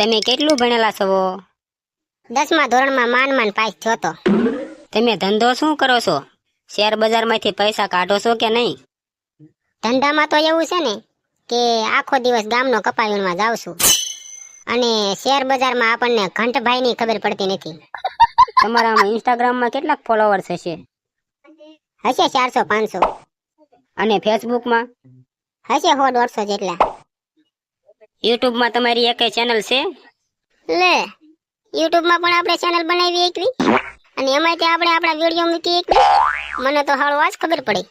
તમે કેટલું ભણેલા છો? દસમા ધોરણમાં માન માન પાસ થયો તો. તમે ધંધો શું કરો છો? શેર બજારમાંથી પૈસા કાઢો છો કે નહીં? ધંધામાં તો એવું છે ને કે આખો દિવસ ગામનો કપાવીણમાં જાઉં છું. અને શેર બજારમાં આપણને ઘંટભાઈની ખબર પડતી નથી. તમારા ઇન્સ્ટાગ્રામમાં કેટલાક ફોલોવર્સ હશે? હશે ચારસો પાંચસો. અને ફેસબુકમાં હશે સો દોઢસો જેટલા. યુટ્યુબમાં તમારી એક ચેનલ છે? લે યુટ્યુબમાં પણ આપણે ચેનલ બનાવી એકવી. અને એમાં તે આપણે આપણા વીડિયો મૂકી એકવી. મને તો હાળો આજ ખબર પડી.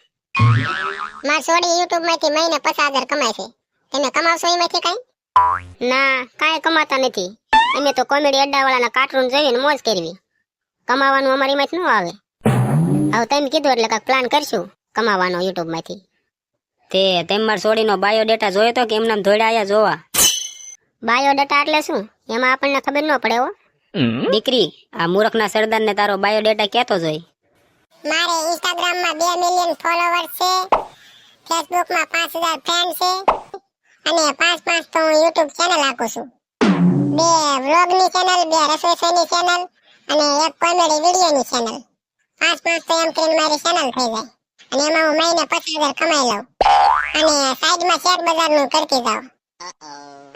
માર છોડી યુટ્યુબમાંથી મહિને પચાસ હજાર કમાય છે. તમે કમાવશો એમાંથી કઈ? ના કાંઈ કમાતા નથી. અમે તો કોમેડી અડ્ડાવાળાના કાર્ટૂન જોઈને મોજ કરવી. કમાવાનું અમારી માંથી ન આવે. હવે તમે કીધું એટલે કાંઈક પ્લાન કરશું કમાવાનો યુટ્યુબમાંથી તે તેમ માર છોડીનો બાયોડેટા જોયો તો કે એમને ધોળ્યા આયા જોવા. બાયોડેટા એટલે શું? એમાં આપણને ખબર ન પડે હો. દીકરી આ મૂર્ખના સરદારને તારો બાયોડેટા કેતો જોઈ? મારે ઇન્સ્ટાગ્રામમાં બે મિલિયન ફોલોવર્સ છે ફેસબુકમાં પાંચ હજાર ફ્રેન્ડ છે અને પાંચ પાંચ તો હું યુટ્યુબ ચેનલ રાખું છું. બે વ્લોગની ચેનલ બે રસોઈની ચેનલ અને એક કોમેડી વિડીયોની ચેનલ પાંચ પાંચ તો એમ કરીને મારી ચેનલ થઈ જાય. અને એમાં હું મહિને પચાસ હજાર કમાઈ લઉં. અને સાઈડમાં શેર બજારનું કરતી જાઉં.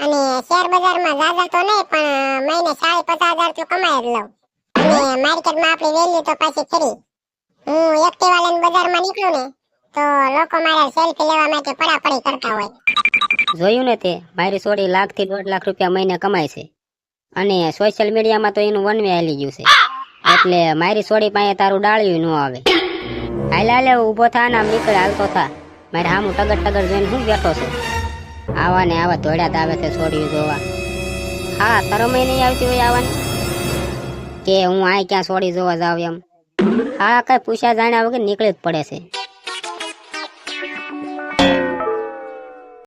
અને શેર બજારમાં જાજા તો નહીં, પણ મહિને ચાલીસ પચાસ હજાર તો કમાઈ જ લઉં. અને માર્કેટમાં આપણી વેલ્યુ તો પાછી ખરી. હું એક્ટિવા લઈને બજારમાં નીકળું ને, તો લોકો મારા સેલ્ફી લેવા માટે પડાપડી કરતા હોય. જોયું ને તે? મારી સોડી લાખથી દોઢ લાખ રૂપિયા મહિને કમાય છે. અને સોશિયલ મીડિયામાં તો એનું વન વે હાલી ગયું છે. એટલે મારી સોડી પાસે તારું ડાળ્યું ન આવે. હાલ હાલે ઊભો થા ને આમ નીકળ હાલતો થા. મારે હામું ટગર ટગર જોઈને હું બેઠો છું. આવા ને આવા ધોળ્યા આવે છે છોડ્યું જોવા. હા શરમય નહીં આવતી હોય આવવાની? કે હું આ ક્યાં છોડી જોવા જાવ એમ? હા, કઈ પૂછ્યા જાણ્યા વગર નીકળી જ પડે છે.